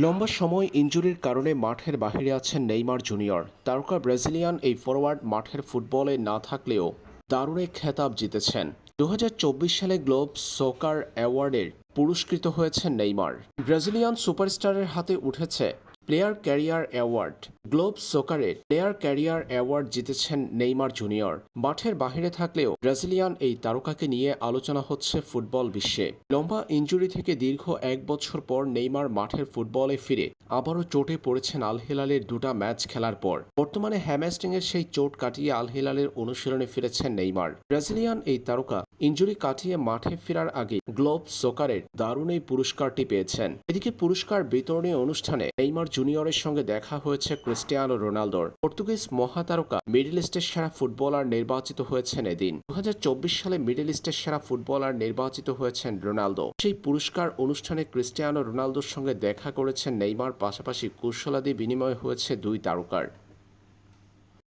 লম্বা সময় ইঞ্জুরির কারণে মাঠের বাহিরে আছেন নেইমার জুনিয়র। তারকা ব্রাজিলিয়ান এই ফরওয়ার্ড মাঠের ফুটবলে না থাকলেও দারুণে খেতাব জিতেছেন। দু হাজার চব্বিশ সালে গ্লোব সোকার অ্যাওয়ার্ডের পুরস্কৃত হয়েছেন নেইমার। ব্রাজিলিয়ান সুপারস্টারের হাতে উঠেছে প্লেয়ার ক্যারিয়ার অ্যাওয়ার্ড। গ্লোব সোকারের প্লেয়ার ক্যারিয়ার অ্যাওয়ার্ড জিতেছেন নেইমার জুনিয়র। মাঠের বাহিরে থাকলেও ব্রাজিলিয়ান এই তারকাকে নিয়ে আলোচনা হচ্ছে ফুটবল বিশ্বে। লম্বা ইনজুরি থেকে দীর্ঘ এক বছর পর নেইমার মাঠের ফুটবলে ফিরে, আবারও চোটে পড়েছেন আল হিলালের দুটা ম্যাচ খেলার পর। বর্তমানে হ্যামস্টিংয়ের সেই চোট কাটিয়ে আল হিলালের অনুশীলনে ফিরেছেন নেইমার। ব্রাজিলিয়ান এই তারকা ইনজুরি কাটিয়ে মাঠে ফেরার আগে গ্লোব সোকারের দারুণ এই পুরস্কারটি পেয়েছেন। এদিকে পুরস্কার বিতরণী অনুষ্ঠানে নেইমার জুনিয়রের সঙ্গে দেখা হয়েছে ক্রিস্টিয়ানো রোনালদোর পর্তুগিজ মহাতারকা মিডল ইস্টের সেরা ফুটবলার নির্বাচিত হয়েছেন এদিন। দু হাজার চব্বিশ সালে মিডল ইস্টের সেরা ফুটবলার নির্বাচিত হয়েছেন রোনালদো। সেই পুরস্কার অনুষ্ঠানে ক্রিস্টিয়ানো রোনালদোর সঙ্গে দেখা করেছেন নেইমার, পাশাপাশি কুশলাদি বিনিময় হয়েছে দুই তারকার।